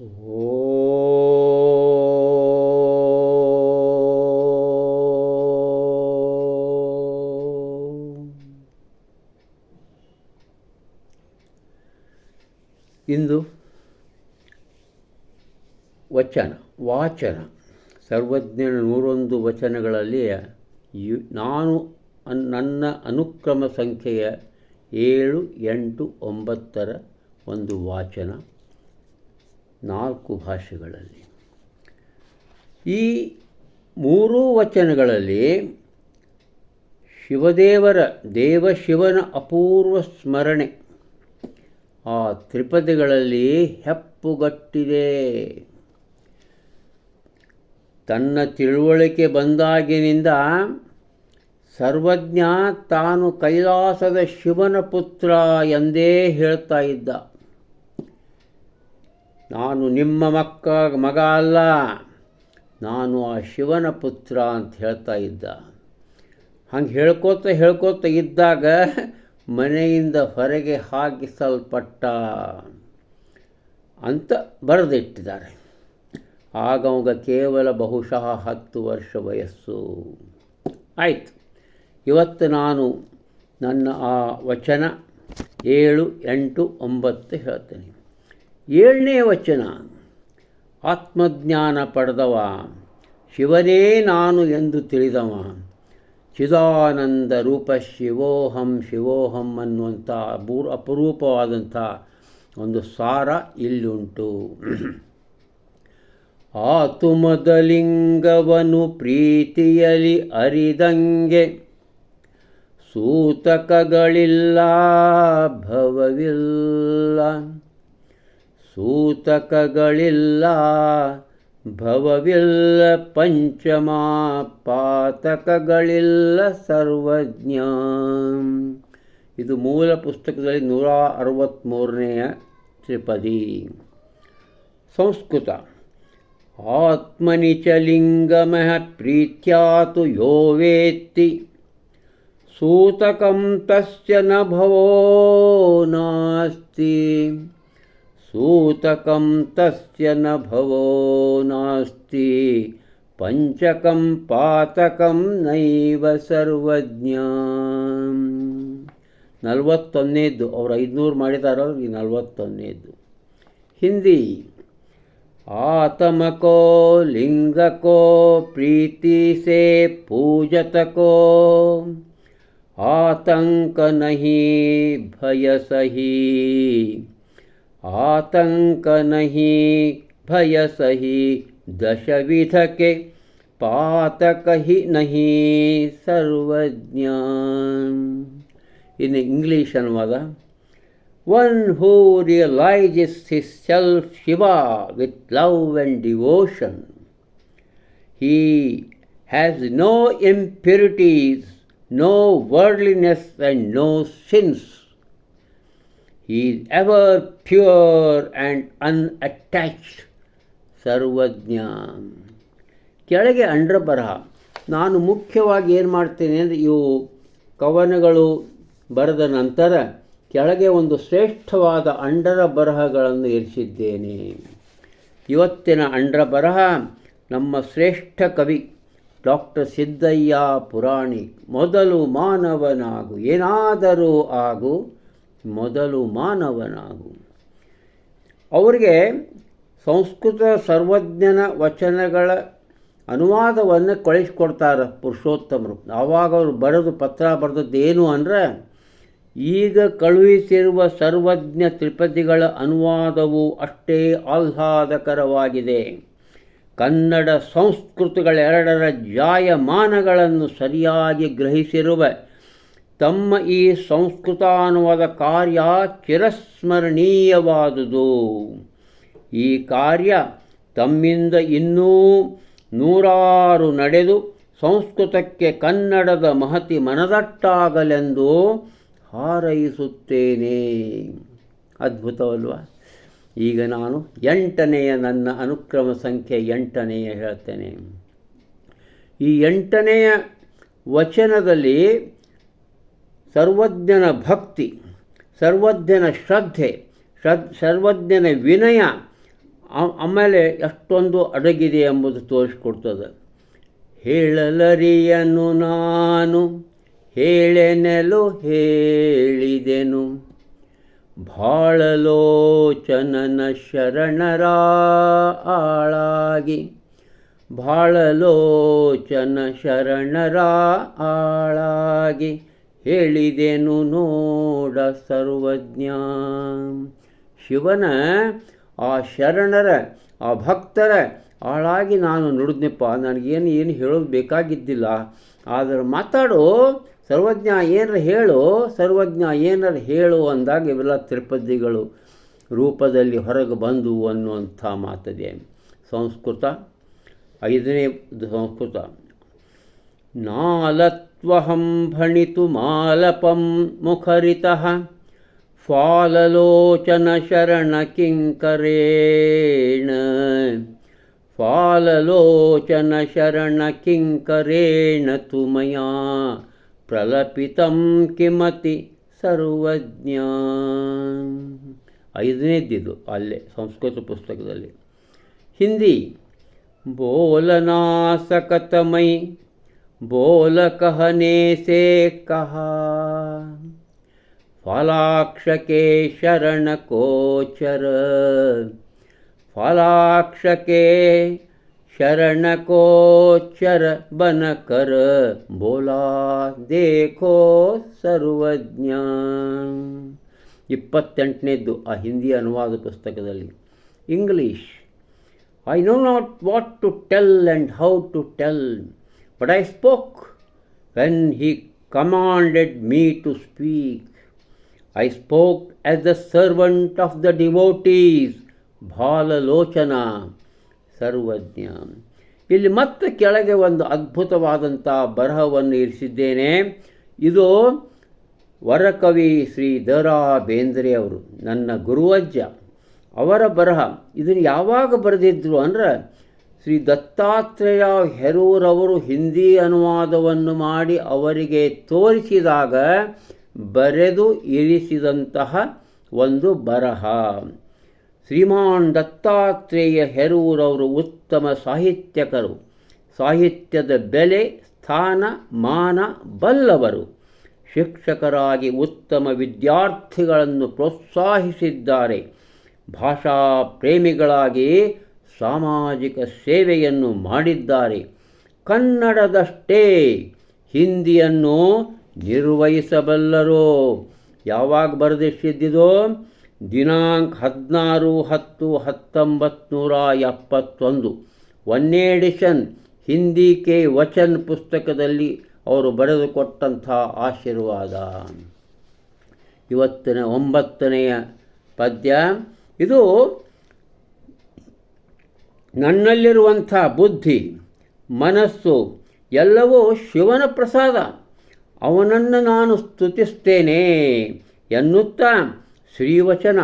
ಇಂದು ವಚನ, ವಾಚನ. ಸರ್ವಜ್ಞನ ನೂರೊಂದು ವಚನಗಳಲ್ಲಿ ನಾನು ನನ್ನ ಅನುಕ್ರಮ ಸಂಖ್ಯೆಯ ಏಳು, ಎಂಟು, ಒಂಬತ್ತರ ಒಂದು ವಾಚನ. ನಾಲ್ಕು ಭಾಷೆಗಳಲ್ಲಿ. ಈ ಮೂರೂ ವಚನಗಳಲ್ಲಿ ಶಿವದೇವರ ದೇವಶಿವನ ಅಪೂರ್ವ ಸ್ಮರಣೆ ಆ ತ್ರಿಪದಿಗಳಲ್ಲಿ ಹೆಪ್ಪುಗಟ್ಟಿದೆ. ತನ್ನ ತಿಳುವಳಿಕೆ ಬಂದಾಗಿನಿಂದ ಸರ್ವಜ್ಞ ತಾನು ಕೈಲಾಸದ ಶಿವನ ಪುತ್ರ ಎಂದೇ ಹೇಳ್ತಾ ಇದ್ದ. ನಾನು ನಿಮ್ಮ ಮಕ್ಕ, ಮಗ ಅಲ್ಲ. ನಾನು ಆ ಶಿವನ ಪುತ್ರ ಅಂತ ಹೇಳ್ತಾ ಇದ್ದ. ಹಂಗೆ ಹೇಳ್ಕೋತ ಹೇಳ್ಕೋತ ಇದ್ದಾಗ ಮನೆಯಿಂದ ಹೊರಗೆ ಹಾಕಿಸಲ್ಪಟ್ಟ ಅಂತ ಬರೆದಿಟ್ಟಿದ್ದಾರೆ. ಆಗ ಅವಾಗ ಕೇವಲ ಬಹುಶಃ ಹತ್ತು ವರ್ಷ ವಯಸ್ಸು. ಆಯಿತು. ಇವತ್ತು ನಾನು ನನ್ನ ಆ ವಚನ ಏಳು ಎಂಟು ಒಂಬತ್ತು ಹೇಳ್ತೇನೆ. ಏಳನೇ ವಚನ, ಆತ್ಮಜ್ಞಾನ ಪಡೆದವ, ಶಿವನೇ ನಾನು ಎಂದು ತಿಳಿದವ. ಚಿದಾನಂದ ರೂಪ ಶಿವೋಹಂ ಶಿವೋಹಂ ಅನ್ನುವಂಥ ಅಪೂರ್ ಅಪರೂಪವಾದಂಥ ಒಂದು ಸಾರ ಇಲ್ಲುಂಟು ಆತುಮದಲಿಂಗವನು ಪ್ರೀತಿಯಲಿ ಅರಿದಂಗೆ, ಸೂತಕಗಳಿಲ್ಲ, ಭವವಿಲ್ಲ. ಸೂತಕಗಳಿಲ್ಲ, ಭವವಿಲ್ಲ ಪಂಚಮ ಪಾತಕಗಳಿಲ್ಲ ಸರ್ವಜ್ಞ. ಇದು ಮೂಲ ಪುಸ್ತಕದಲ್ಲಿ ನೂರ ಅರವತ್ತ್ಮೂರನೆಯ ತ್ರಿಪದಿ. ಸಂಸ್ಕೃತ. ಆತ್ಮನಿ ಚ ಪ್ರೀತ್ಯಾತು ಯೋ ವೇತ್ತಿ. ಸೂತಕಂ ತಸ್ಯ ನ ಭವೋ ನಾಸ್ತಿ. सूतकं तस्य न भवो नास्ति ಪಂಚಕಂ ಪಾತಕಂ ನೈವ ಸರ್ವಜ್ಞ ನಲವತ್ತೊಂದನೇದ್ದು ಅವ್ರು ಐದುನೂರು ಮಾಡಿದಾರೋ ಈ ನಲವತ್ತೊಂದನೇದ್ದು ಹಿಂದಿ ಆತಮಕೋ ಲಿಂಗಕೋ ಪ್ರೀತಿ ಸೇ ಪೂಜತಕೋ ಆತಂಕ ನಹಿ ಭಯ ಸಹಿ आतंक नहीं, भय सही दशविध के पातक ही नहीं सर्वज्ञ इन इंग्लिश अनुवाद। One who realise his Shiva with love and devotion he has no impurities no worldliness and no sins Is ever pure and unattached. Sarvajna ಕೆಳಗೆ ಅಂಡ್ರ ಬರಹ ನಾನು ಮುಖ್ಯವಾಗಿ ಏನು ಮಾಡ್ತೇನೆ ಅಂದರೆ ಇವು ಕವನಗಳು ಬರೆದ ನಂತರ ಕೆಳಗೆ ಒಂದು ಶ್ರೇಷ್ಠವಾದ ಅಂಡರ ಬರಹಗಳನ್ನು ಇರಿಸಿದ್ದೇನೆ. ಇವತ್ತಿನ ಅಂಡ್ರ ಬರಹ ನಮ್ಮ ಶ್ರೇಷ್ಠ ಕವಿ ಡಾಕ್ಟರ್ ಸಿದ್ದಯ್ಯ ಪುರಾಣಿಕ್, ಮೊದಲು ಮಾನವನಾಗು, ಏನಾದರೂ ಆಗು ಮೊದಲು ಮಾನವನಾಗು. ಅವರಿಗೆ ಸಂಸ್ಕೃತ ಸರ್ವಜ್ಞನ ವಚನಗಳ ಅನುವಾದವನ್ನು ಕಳಿಸ್ಕೊಡ್ತಾರೆ ಪುರುಷೋತ್ತಮರು. ಆವಾಗ ಅವರು ಬರೆದು ಪತ್ರ ಬರೆದದ್ದು ಏನು ಅಂದರೆ, ಈಗ ಕಳುಹಿಸಿರುವ ಸರ್ವಜ್ಞ ತ್ರಿಪದಿಗಳ ಅನುವಾದವು ಅಷ್ಟೇ ಆಹ್ಲಾದಕರವಾಗಿದೆ. ಕನ್ನಡ ಸಂಸ್ಕೃತಿಗಳೆರಡರ ಜಾಯಮಾನಗಳನ್ನು ಸರಿಯಾಗಿ ಗ್ರಹಿಸಿರುವ. ತಮ್ಮ ಈ ಸಂಸ್ಕೃತಾನುವಾದ ಕಾರ್ಯ ಚಿರಸ್ಮರಣೀಯವಾದುದು. ಈ ಕಾರ್ಯ ತಮ್ಮಿಂದ ಇನ್ನೂ ನೂರಾರು ನಡೆದು ಸಂಸ್ಕೃತಕ್ಕೆ ಕನ್ನಡದ ಮಹತಿ ಮನದಟ್ಟಾಗಲೆಂದು ಹಾರೈಸುತ್ತೇನೆ. ಅದ್ಭುತವಲ್ವ? ಈಗ ನಾನು ಎಂಟನೆಯ ನನ್ನ ಅನುಕ್ರಮ ಸಂಖ್ಯೆ ಎಂಟನೆಯ ಹೇಳ್ತೇನೆ. ಈ ಎಂಟನೆಯ ವಚನದಲ್ಲಿ ಸರ್ವಜ್ಞನ ಭಕ್ತಿ, ಸರ್ವಜ್ಞನ ಶ್ರದ್ಧೆ, ಶ್ರದ್, ಸರ್ವಜ್ಞನ ವಿನಯ ಆಮೇಲೆ ಎಷ್ಟೊಂದು ಅಡಗಿದೆ ಎಂಬುದು ತೋರಿಸ್ಕೊಡ್ತದೆ. ಹೇಳಲರಿಯನು ನಾನು, ಹೇಳೆನೆಲು ಹೇಳಿದೆನು. ಭಾಳಲೋಚನನ ಶರಣರ ಆಳಾಗಿ ಭಾಳಲೋಚನ ಶರಣರ ಆಳಾಗಿ ಹೇಳಿದೆನು ನೋಡ ಸರ್ವಜ್ಞ. ಶಿವನ ಆ ಶರಣರ, ಆ ಭಕ್ತರ ಆಳಾಗಿ ನಾನು ನುಡಿದ್ನಪ್ಪ, ನನಗೇನು ಏನು ಹೇಳೋದು ಬೇಕಾಗಿದ್ದಿಲ್ಲ. ಆದರೆ ಮಾತಾಡು, ಸರ್ವಜ್ಞ ಏನಾರ ಹೇಳು, ಸರ್ವಜ್ಞ ಏನಾರ ಹೇಳು ಅಂದಾಗ ಇವೆಲ್ಲ ತ್ರಿಪದಿಗಳು ರೂಪದಲ್ಲಿ ಹೊರಗೆ ಬಂದು ಅನ್ನುವಂಥ ಮಾತಿದೆ. ಸಂಸ್ಕೃತ, ಐದನೇ ಸಂಸ್ಕೃತ. ನಾಲತ್ವಹಂ ಭಣಿತು ಮಾಲಪಂ ಮುಖರಿತಃ ಫಾಲಲೋಚನ ಶರಣ ಕಿಂಕರೇಣ ಫಾಲಲೋಚನ ಶರಣ ಕಿಂಕರೇಣ ತು ಮಯಾ ಪ್ರಲಪಿತಂ ಕಿಮತಿ ಸರ್ವಜ್ಞ ಐದನೇದ್ದಿದು ಅಲ್ಲೇ ಸಂಸ್ಕೃತ ಪುಸ್ತಕದಲ್ಲಿ ಹಿಂದಿ बोलना सकत मई बोल कहने से कहा फलाक्ष के शरण को चर फलाक्ष के शरण को चर बन कर बोला देखो ಸರ್ವಜ್ಞ ಇಪ್ಪತ್ತೆಂಟನೇದ್ದು ಆ ಹಿಂದಿ ಅನುವಾದ ಪುಸ್ತಕದಲ್ಲಿ English I know not what to tell and how to tell, but I spoke when he commanded me to speak. I spoke as the servant of the devotees, Bhalalochana, Sarvajna ಇಲ್ಲಿ ಮತ್ತೆ ಕೆಳಗೆ ಒಂದು ಅದ್ಭುತವಾದಂಥ ಬರಹವನ್ನು ಇರಿಸಿದ್ದೇನೆ. ಇದು ವರಕವಿ ಶ್ರೀ ದ ಬೇಂದ್ರೆ ಅವರು ನನ್ನ ಗುರುವಜ್ಜ ಅವರ ಬರಹ. ಇದನ್ನು ಯಾವಾಗ ಬರೆದಿದ್ರು ಅಂದ್ರೆ ಶ್ರೀ ದತ್ತಾತ್ರೇಯ ಹೆರೂರವರು ಹಿಂದಿ ಅನುವಾದವನ್ನು ಮಾಡಿ ಅವರಿಗೆ ತೋರಿಸಿದಾಗ ಬರೆದು ಇರಿಸಿದಂತಹ ಒಂದು ಬರಹ. ಶ್ರೀಮಾನ್ ದತ್ತಾತ್ರೇಯ ಹೆರೂರವರು ಉತ್ತಮ ಸಾಹಿತ್ಯಕರು. ಸಾಹಿತ್ಯದ ಬೆಲೆ, ಸ್ಥಾನ, ಮಾನ ಬಲ್ಲವರು. ಶಿಕ್ಷಕರಾಗಿ ಉತ್ತಮ ವಿದ್ಯಾರ್ಥಿಗಳನ್ನು ಪ್ರೋತ್ಸಾಹಿಸಿದ್ದಾರೆ. ಭಾಷಾ ಪ್ರೇಮಿಗಳಾಗಿ ಸಾಮಾಜಿಕ ಸೇವೆಯನ್ನು ಮಾಡಿದ್ದಾರೆ. ಕನ್ನಡದಷ್ಟೇ ಹಿಂದಿಯನ್ನು ನಿರ್ವಹಿಸಬಲ್ಲರು. ಯಾವಾಗ ಬರೆದಿಟ್ಟಿದ್ದಿದೋ? ದಿನಾಂಕ ಹದಿನಾರು ಹತ್ತು ಹತ್ತೊಂಬತ್ತು ನೂರ ಎಪ್ಪತ್ತೊಂದು. ಒನ್ನೇ ಎಡಿಷನ್ ಹಿಂದಿ ಕೆ ವಚನ್ ಪುಸ್ತಕದಲ್ಲಿ ಅವರು ಬರೆದುಕೊಟ್ಟಂಥ ಆಶೀರ್ವಾದ. ಇವತ್ತಿನ ಒಂಬತ್ತನೆಯ ಪದ್ಯ. ಇದು ನನ್ನಲ್ಲಿರುವಂಥ ಬುದ್ಧಿ, ಮನಸ್ಸು ಎಲ್ಲವೂ ಶಿವನ ಪ್ರಸಾದ. ಅವನನ್ನು ನಾನು ಸ್ತುತಿಸ್ತೇನೆ ಎನ್ನುತ್ತಾ ಶ್ರೀವಚನ,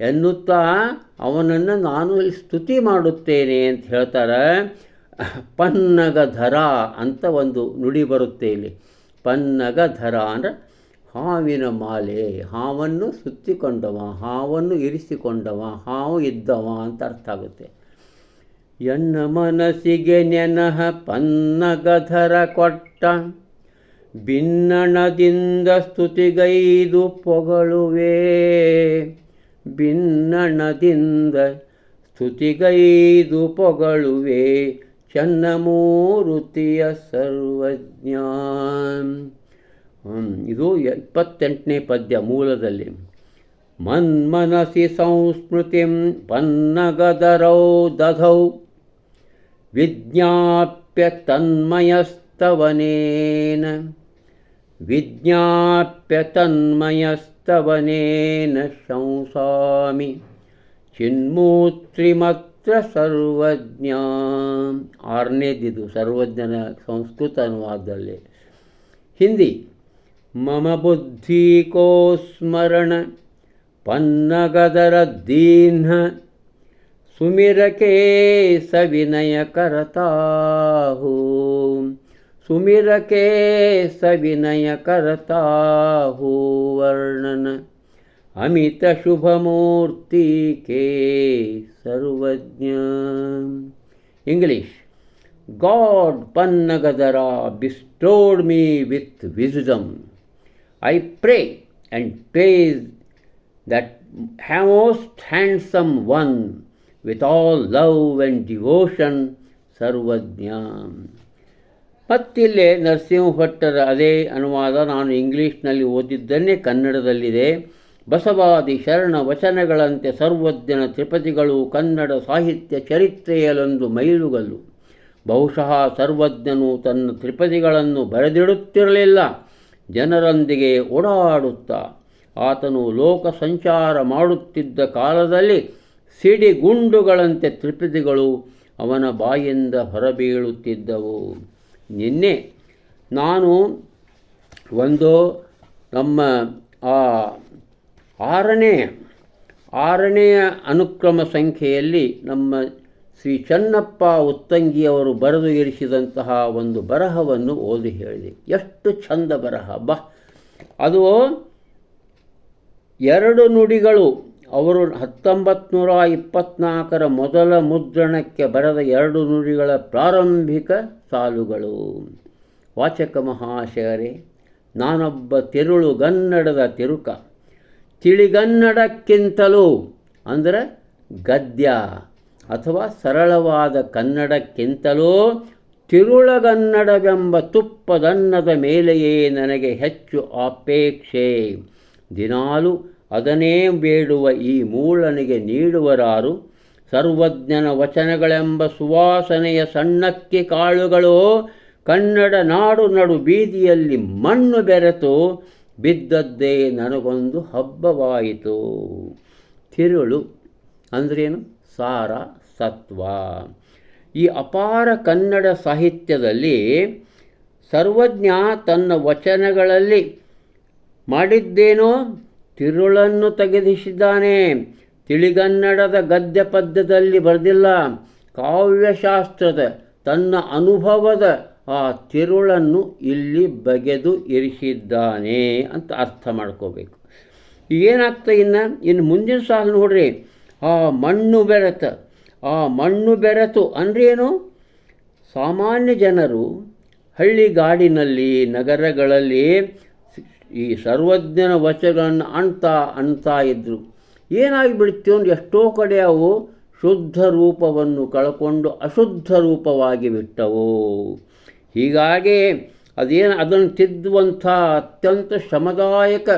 ಎನ್ನುತ್ತಾ ಅವನನ್ನು ನಾನು ಸ್ತುತಿ ಮಾಡುತ್ತೇನೆ ಅಂತ ಹೇಳ್ತಾರೆ. ಪನ್ನಗಧರ ಅಂತ ಒಂದು ನುಡಿ ಬರುತ್ತೆ ಇಲ್ಲಿ. ಪನ್ನಗಧರ ಅಂದರೆ ಹಾವಿನ ಮಾಲೆ, ಹಾವನ್ನು ಸುತ್ತಿಕೊಂಡವ, ಹಾವನ್ನು ಇರಿಸಿಕೊಂಡವ, ಹಾವು ಇದ್ದವ ಅಂತ ಅರ್ಥ ಆಗುತ್ತೆ. ಎನ್ನ ಮನಸ್ಸಿಗೆ ನೆನಹ ಪನ್ನಗಧರ ಕೊಟ್ಟ. ಭಿನ್ನಣದಿಂದ ಸ್ತುತಿಗೈದು ಪೊಗಳುವೆ. ಭಿನ್ನಣದಿಂದ ಸ್ತುತಿಗೈದು ಪೊಗಳುವೆ. ಚನ್ನಮೂರುತಿಯ ಸರ್ವಜ್ಞ. ಹ್ಮ್, ಇದು ಇಪ್ಪತ್ತೆಂಟನೇ ಪದ್ಯ ಮೂಲದಲ್ಲಿ. ಮನ್ಮನಸಿ ಸಂಸ್ಮೃತಿಂ ಪನ್ನಗದರೌ ದಧೌ. ವಿಜ್ಞಾಪ್ಯ ತನ್ಮಯಸ್ತವನೇನ ವಿಜ್ಞಾಪ್ಯ ತನ್ಮಯಸ್ತವನೇನ ಶಂಸಾಮಿ ಚಿನ್ಮೂತ್ರಿಮತ್ರ ಸರ್ವಜ್ಞ ಆರನೇದಿದು ಸರ್ವಜ್ಞನ ಸಂಸ್ಕೃತ ಅನುವಾದದಲ್ಲಿ ಹಿಂದಿ ಮಮ ಬುದ್ಧಿ ಕೋ ಸ್ಮರಣ ಪನ್ನಗದರ सुमिर के सविनय करता हो। सुमिर के सविनय करता हो, वर्णन। अमित शुभ मूर्ति के Sarvajna. English. God Pannagadhara bestowed me with wisdom. I pray and praise that he most handsome one with all love and devotion Sarvajna ಮತ್ತಿಲ್ಲೇ ನರಸಿಂಹಭಟ್ಟರ ಅದೇ ಅನುವಾದ ನಾನು ಇಂಗ್ಲೀಷ್ನಲ್ಲಿ ಓದಿದ್ದನ್ನೇ ಕನ್ನಡದಲ್ಲಿದೆ. ಬಸವಾದಿ ಶರಣ ವಚನಗಳಂತೆ ಸರ್ವಜ್ಞನ ತ್ರಿಪತಿಗಳು ಕನ್ನಡ ಸಾಹಿತ್ಯ ಚರಿತ್ರೆಯಲ್ಲೊಂದು ಮೈಲುಗಲ್ಲು. ಬಹುಶಃ ಸರ್ವಜ್ಞನು ತನ್ನ ತ್ರಿಪದಿಗಳನ್ನು ಬರೆದಿಡುತ್ತಿರಲಿಲ್ಲ, ಜನರೊಂದಿಗೆ ಓಡಾಡುತ್ತಾ. ಆತನು ಲೋಕ ಸಂಚಾರ ಮಾಡುತ್ತಿದ್ದ ಕಾಲದಲ್ಲಿ ಸಿಡಿಗುಂಡುಗಳಂತೆ ತ್ರಿಪದಿಗಳು ಅವನ ಬಾಯಿಂದ ಹೊರಬೀಳುತ್ತಿದ್ದವು. ನಿನ್ನೆ ನಾನು ಒಂದು ನಮ್ಮ ಆ ಆರನೇ, ಆರನೆಯ ಅನುಕ್ರಮ ಸಂಖ್ಯೆಯಲ್ಲಿ ನಮ್ಮ ಶ್ರೀ ಚನ್ನಪ್ಪ ಉತ್ತಂಗಿಯವರು ಬರೆದು ಇರಿಸಿದಂತಹ ಒಂದು ಬರಹವನ್ನು ಓದಿ ಹೇಳಿದೆ. ಎಷ್ಟು ಚಂದ ಬರಹ, ಬಾ. ಅದು ಎರಡು ನುಡಿಗಳು ಅವರು ಹತ್ತೊಂಬತ್ತು ನೂರ ಮೊದಲ ಮುದ್ರಣಕ್ಕೆ ಬರೆದ ಎರಡು ನುಡಿಗಳ ಪ್ರಾರಂಭಿಕ ಸಾಲುಗಳು. ವಾಚಕ ಮಹಾಶಯರೇ, ನಾನೊಬ್ಬ ತಿರುಳು ಗನ್ನಡದ ತಿರುಕ. ತಿಳಿಗನ್ನಡಕ್ಕಿಂತಲೂ, ಅಂದರೆ ಗದ್ಯ ಅಥವಾ ಸರಳವಾದ ಕನ್ನಡಕ್ಕಿಂತಲೂ ತಿರುಳಗನ್ನಡವೆಂಬ ತುಪ್ಪದನ್ನದ ಮೇಲೆಯೇ ನನಗೆ ಹೆಚ್ಚು ಅಪೇಕ್ಷೆ ದಿನಾಲು ಅದನ್ನೇ ಬೇಡುವ ಈ ಮೂಳನಿಗೆ ನೀಡುವರಾರು? ಸರ್ವಜ್ಞನ ವಚನಗಳೆಂಬ ಸುವಾಸನೆಯ ಸಣ್ಣಕ್ಕೆ ಕಾಳುಗಳು ಕನ್ನಡ ನಾಡು ನಡು ಬೀದಿಯಲ್ಲಿ ಮಣ್ಣು ಬೆರೆತು ಬಿದ್ದದ್ದೇ ನನಗೊಂದು ಹಬ್ಬವಾಯಿತು. ತಿರುಳು ಅಂದ್ರೇನು? ಸಾರ, ಸತ್ವ. ಈ ಅಪಾರ ಕನ್ನಡ ಸಾಹಿತ್ಯದಲ್ಲಿ ಸರ್ವಜ್ಞ ತನ್ನ ವಚನಗಳಲ್ಲಿ ಮಾಡಿದ್ದೇನೋ ತಿರುಳನ್ನು ತೆಗೆದಿಸಿದ್ದಾನೆ. ತಿಳಿಗನ್ನಡದ ಗದ್ಯ ಪದ್ಯದಲ್ಲಿ ಬರೆದಿಲ್ಲ. ಕಾವ್ಯಶಾಸ್ತ್ರದ ತನ್ನ ಅನುಭವದ ಆ ತಿರುಳನ್ನು ಇಲ್ಲಿ ಬಗೆದು ಇರಿಸಿದ್ದಾನೆ ಅಂತ ಅರ್ಥ ಮಾಡ್ಕೋಬೇಕು. ಏನಾಗ್ತಾ ಇನ್ನು? ಇನ್ನು ಮುಂದಿನ ಸಾಲು ನೋಡ್ರಿ. ಆ ಮಣ್ಣು ಬೆರೆತ. ಆ ಮಣ್ಣು ಬೆರೆತು ಅಂದ್ರೇನು? ಸಾಮಾನ್ಯ ಜನರು ಹಳ್ಳಿಗಾಡಿನಲ್ಲಿ, ನಗರಗಳಲ್ಲಿ ಈ ಸರ್ವಜ್ಞನ ವಚಗಳನ್ನು ಅಣ್ತಾ ಅಣ್ತಾ ಇದ್ದರು ಏನಾಗಿಬಿಡ್ತೀವಿ ಅಂದರೆ ಎಷ್ಟೋ ಕಡೆ ಅವು ಶುದ್ಧ ರೂಪವನ್ನು ಕಳ್ಕೊಂಡು ಅಶುದ್ಧ ರೂಪವಾಗಿ ಬಿಟ್ಟವು. ಹೀಗಾಗಿ ಅದೇನು ಅದನ್ನು ತಿದ್ದುವಂಥ ಅತ್ಯಂತ ಶ್ರಮದಾಯಕ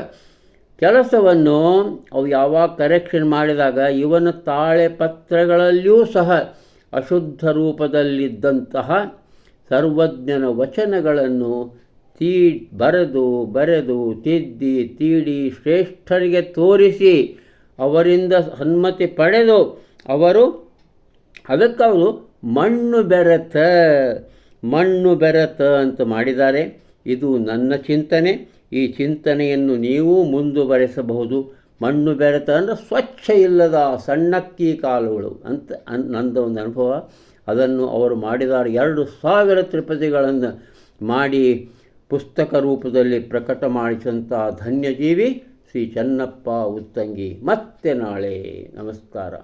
ಕೆಲಸವನ್ನು ಅವು ಯಾವಾಗ ಕರೆಕ್ಷನ್ ಮಾಡಿದಾಗ ಇವನ ತಾಳೆ ಪತ್ರಗಳಲ್ಲಿಯೂ ಸಹ ಅಶುದ್ಧ ರೂಪದಲ್ಲಿದ್ದಂತಹ ಸರ್ವಜ್ಞನ ವಚನಗಳನ್ನು ತೀ ಬರೆದು ಬರೆದು ತಿದ್ದಿ ತೀಡಿ ಶ್ರೇಷ್ಠರಿಗೆ ತೋರಿಸಿ ಅವರಿಂದ ಸನ್ಮತಿ ಪಡೆದು ಅವರು ಅದಕ್ಕವರು ಮಣ್ಣು ಬೆರೆತ ಮಣ್ಣು ಬೆರೆತ ಅಂತ ಮಾಡಿದ್ದಾರೆ. ಇದು ನನ್ನ ಚಿಂತನೆ. ಈ ಚಿಂತನೆಯನ್ನು ನೀವು ಮುಂದುವರೆಸಬಹುದು. ಮಣ್ಣು ಬೆರೆತ ಅಂದರೆ ಸ್ವಚ್ಛ ಇಲ್ಲದ ಸಣ್ಣಕ್ಕಿ ಕಾಲುಗಳು ಅಂತ ನಂದ ಒಂದು ಅನುಭವ. ಅದನ್ನು ಅವರು ಮಾಡಿದ್ದಾರೆ. ಎರಡು ಸಾವಿರ ತ್ರಿಪದಿಗಳನ್ನು ಮಾಡಿ ಪುಸ್ತಕ ರೂಪದಲ್ಲಿ ಪ್ರಕಟ ಮಾಡಿಸಂಥ ಧನ್ಯಜೀವಿ ಶ್ರೀ ಚನ್ನಪ್ಪ ಉತ್ತಂಗಿ. ಮತ್ತೆ ನಾಳೆ. ನಮಸ್ಕಾರ.